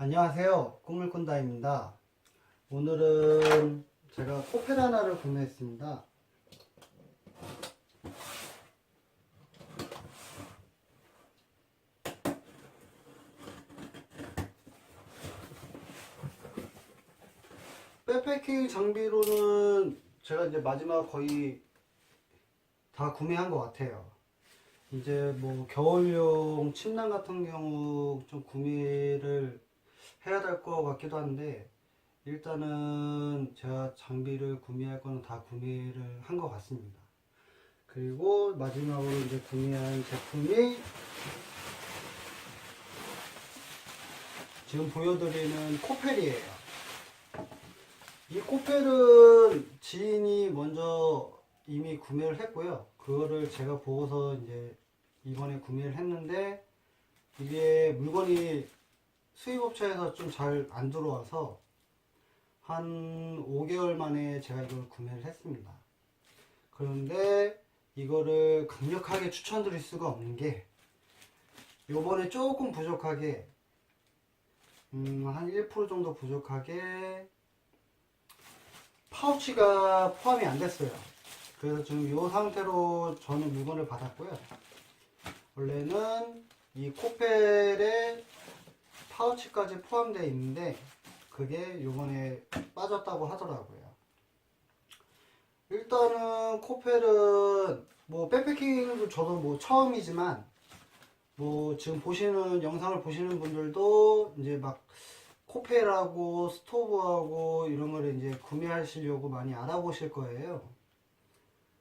안녕하세요. 꿈을 꾼다입니다. 오늘은 제가 코펠 하나를 구매했습니다. 백패킹 장비로는 제가 이제 마지막 거의 다 구매한 것 같아요. 이제 뭐 겨울용 침낭 같은 경우 좀 구매를 해야 될 것 같기도 한데 일단은 제가 장비를 구매할 거는 다 구매를 한 것 같습니다. 그리고 마지막으로 이제 구매한 제품이 지금 보여드리는 코펠이에요. 이 코펠은 지인이 먼저 이미 구매를 했고요. 그거를 제가 보고서 이제 이번에 구매를 했는데 이게 물건이 수입업체에서 좀 잘 안 들어와서 한 5개월 만에 제가 이걸 구매를 했습니다. 그런데 이거를 강력하게 추천드릴 수가 없는 게 요번에 조금 부족하게 음, 한 1% 정도 부족하게 파우치가 포함이 안 됐어요. 그래서 지금 이 상태로 저는 물건을 받았고요. 원래는 이 코펠에 파우치까지 포함되어 있는데 그게 요번에 빠졌다고 하더라고요. 일단은 코펠은 뭐 백패킹도 저도 뭐 처음이지만 뭐 지금 보시는 영상을 보시는 분들도 이제 막 코펠하고 스토브하고 이런 거를 이제 구매하시려고 많이 알아보실 거예요.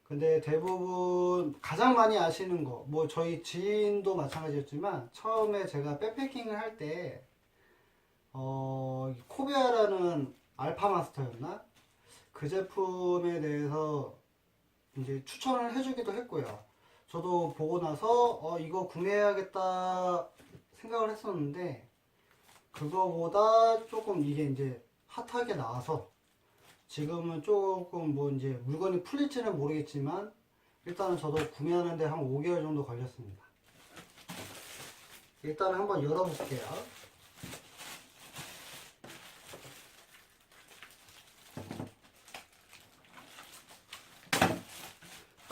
근데 대부분 가장 많이 아시는 거, 뭐 저희 지인도 마찬가지였지만 처음에 제가 백패킹을 할 때, 어, 코베아라는 알파 마스터였나? 그 제품에 대해서 이제 추천을 해주기도 했고요. 저도 보고 나서, 어, 이거 구매해야겠다 생각을 했었는데, 그거보다 조금 이게 이제 핫하게 나와서 지금은 조금 뭐 이제 물건이 풀릴지는 모르겠지만 일단은 저도 구매하는데 한 5개월 정도 걸렸습니다. 일단은 한번 열어볼게요.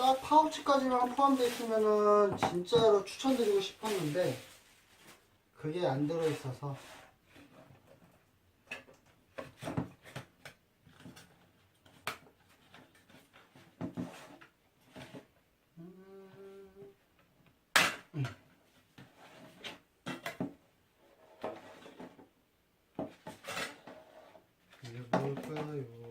딱 파우치까지만 포함되어 있으면은 진짜로 추천드리고 싶었는데 그게 안 들어있어서 이게 뭘까요?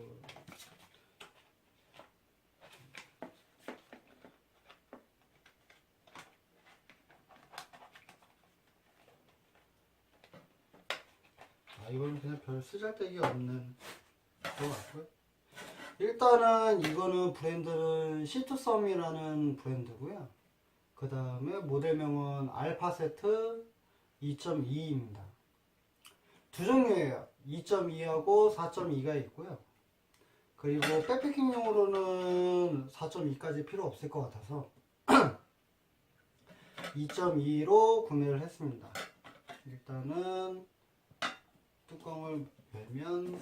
아, 이거는 그냥 별 쓰잘데기 없는 것 같고요. 일단은 이거는 브랜드는 시투썸이라는 브랜드고요. 그 다음에 모델명은 알파세트 2.2입니다. 두 종류예요. 2.2하고 4.2가 있고요. 그리고 백패킹용으로는 4.2까지 필요 없을 것 같아서 2.2로 구매를 했습니다. 일단은 뚜껑을 열면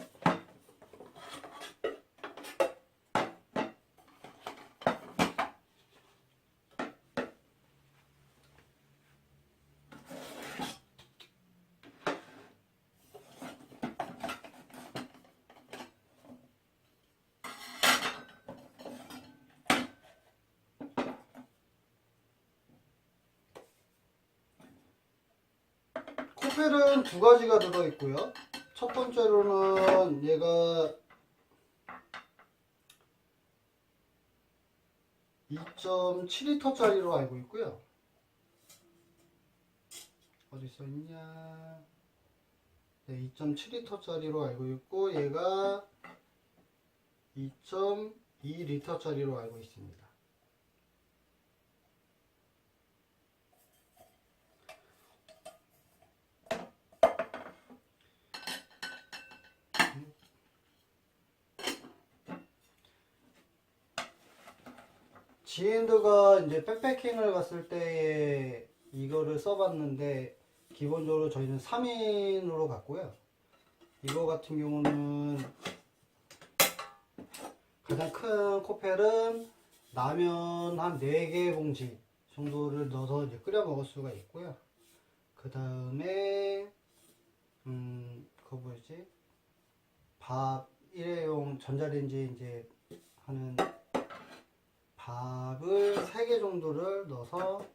코펠은 두 가지가 들어있고요. 첫 번째로는 얘가 2.7리터짜리로 알고 있고요. 어디 써있냐? 네, 2.7리터짜리로 알고 있고 얘가 2.2리터짜리로 알고 있습니다. 지인들과 이제 백패킹을 갔을 때에 이거를 써봤는데 기본적으로 저희는 3인으로 갔고요. 이거 같은 경우는 가장 큰 코펠은 라면 한 4개 봉지 정도를 넣어서 이제 끓여 먹을 수가 있고요. 그 다음에, 음, 그거 뭐였지? 밥 일회용 전자레인지에 이제 하는 밥을 3개 정도를 넣어서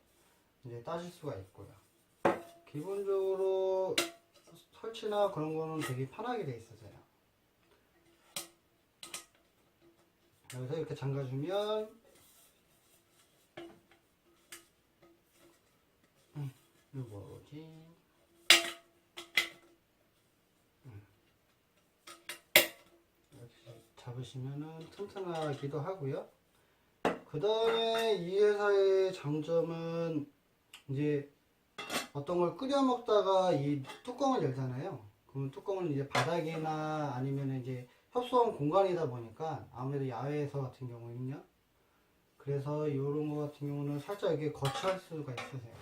이제 따실 수가 있고요. 기본적으로 설치나 그런 거는 되게 편하게 돼 있어서요. 여기서 이렇게 잠가주면 음, 이거 뭐지? 음. 잡으시면은 튼튼하기도 하고요. 그 다음에 이 회사의 장점은 이제 어떤 걸 끓여 먹다가 이 뚜껑을 열잖아요. 그럼 뚜껑은 이제 바닥이나 아니면 이제 협소한 공간이다 보니까 아무래도 야외에서 같은 경우는요. 그래서 이런 거 같은 경우는 살짝 이렇게 거치할 수가 있으세요.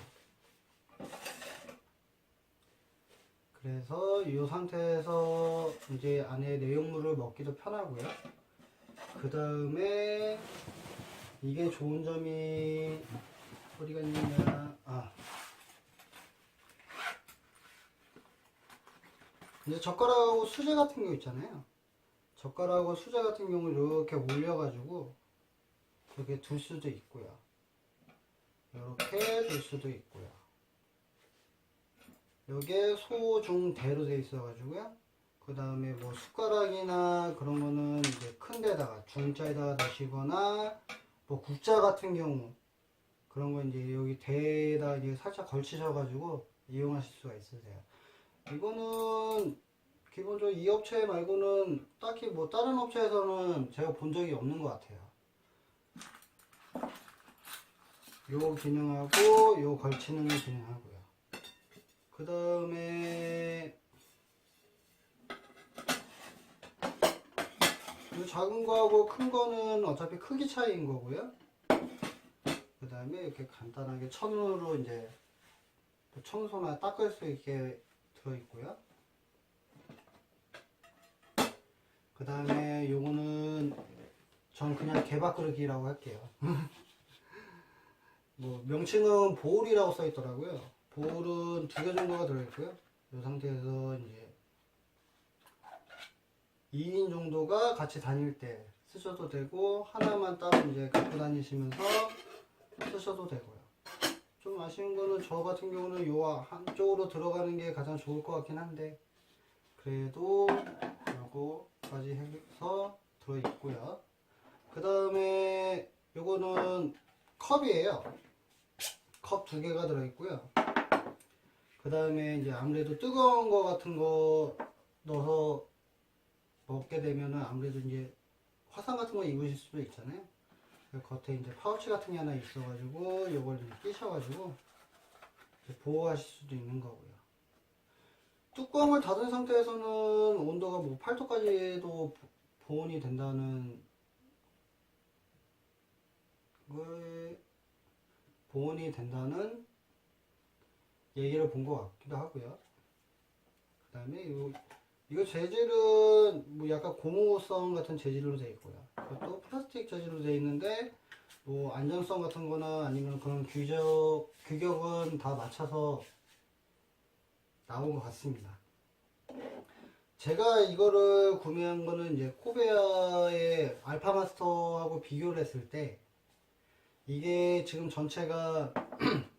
그래서 이 상태에서 이제 안에 내용물을 먹기도 편하고요. 그 다음에 이게 좋은 점이 어디가 있느냐? 아. 이제 젓가락하고 수제 같은 거 있잖아요. 젓가락하고 수제 같은 경우 이렇게 올려가지고 이렇게 둘 수도 있고요. 이렇게 둘 수도 있고요. 요게 소중대로 돼 있어 가지고요. 그 다음에 뭐 숟가락이나 그런 거는 이제 큰 데다가 중자에다가 넣으시거나 뭐 국자 같은 경우 그런 거 이제 여기 대에다 이제 살짝 걸치셔가지고 이용하실 수가 있으세요. 이거는 기본적으로 이 업체 말고는 딱히 뭐 다른 업체에서는 제가 본 적이 없는 것 같아요. 요 기능하고 요 걸치는 기능하고요. 그 다음에 이 작은 거하고 큰 거는 어차피 크기 차이인 거고요. 그 다음에 이렇게 간단하게 천으로 이제 뭐 청소나 닦을 수 있게 들어있고요. 그 다음에 요거는 전 그냥 개밥그릇이라고 할게요. 뭐 명칭은 보울이라고 써 있더라고요. 보울은 두 개 정도가 들어있고요. 이 상태에서 이제 2인 정도가 같이 다닐 때 쓰셔도 되고 하나만 따로 이제 갖고 다니시면서 쓰셔도 되고요. 좀 아쉬운 거는 저 같은 경우는 요 한쪽으로 들어가는 게 가장 좋을 것 같긴 한데 그래도 요거까지 해서 들어있고요. 그 다음에 요거는 컵이에요. 컵 두 개가 들어있고요. 그 다음에 이제 아무래도 뜨거운 거 같은 거 넣어서 먹게 되면은 아무래도 이제 화상 같은 거 입으실 수도 있잖아요. 그 겉에 이제 파우치 같은 게 하나 있어가지고 요걸 좀 끼셔가지고 보호하실 수도 있는 거고요. 뚜껑을 닫은 상태에서는 온도가 뭐 8도까지도 보온이 된다는 걸 보온이 된다는 얘기를 본 것 같기도 하고요. 그 다음에 요 이거 재질은 뭐 약간 고무성 같은 재질로 되어 있고요. 그것도 플라스틱 재질로 되어 있는데 뭐 안전성 같은 거나 아니면 그런 규격, 규격은 다 맞춰서 나온 것 같습니다. 제가 이거를 구매한 거는 이제 코베아의 알파마스터하고 비교를 했을 때 이게 지금 전체가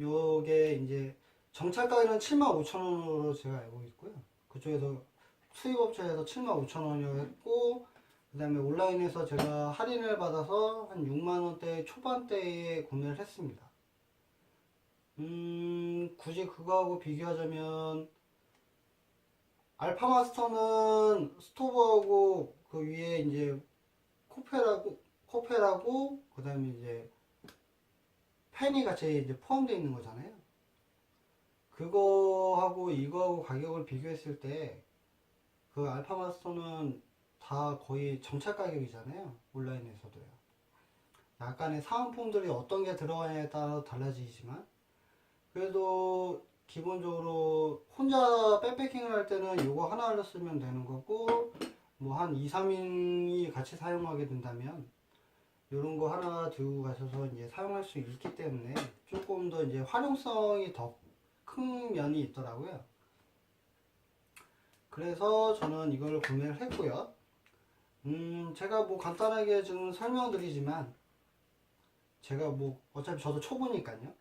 요게 이제 정찰 가격은 75,000원으로 제가 알고 있고요. 그쪽에서 수입업체에서 75,000원이라고 했고 그 다음에 온라인에서 제가 할인을 받아서 한 6만원대 초반대에 구매를 했습니다. 음, 굳이 그거하고 비교하자면 알파마스터는 스토브하고 그 위에 이제 코펠하고 코펠하고 그 다음에 이제 팬이 같이 이제 포함되어 있는 거잖아요. 그거하고 이거하고 가격을 비교했을 때 그 알파 마스터는 다 거의 정찰 가격이잖아요. 온라인에서도요. 약간의 사은품들이 어떤 게 들어가냐에 따라 달라지지만 그래도 기본적으로 혼자 백패킹을 할 때는 이거 하나를 쓰면 되는 거고 뭐 한 2, 3인이 같이 사용하게 된다면 이런 거 하나 들고 가셔서 이제 사용할 수 있기 때문에 조금 더 이제 활용성이 더 큰 면이 있더라고요. 그래서 저는 이걸 구매를 했고요. 음, 제가 뭐 간단하게 지금 설명드리지만 제가 뭐 어차피 저도 초보니까요.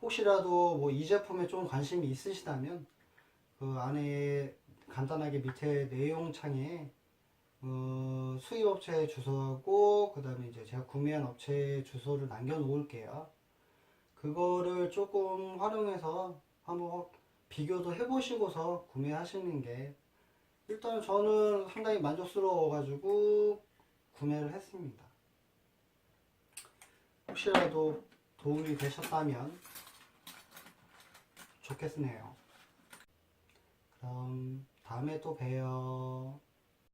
혹시라도 뭐 이 제품에 좀 관심이 있으시다면 그 안에 간단하게 밑에 내용창에 어, 수입업체 주소하고 그 다음에 이제 제가 구매한 업체 주소를 남겨 놓을게요. 그거를 조금 활용해서 한번 비교도 해보시고서 구매하시는 게 일단 저는 상당히 만족스러워가지고 구매를 했습니다. 혹시라도 도움이 되셨다면 좋겠네요. 그럼 다음에 또 봬요.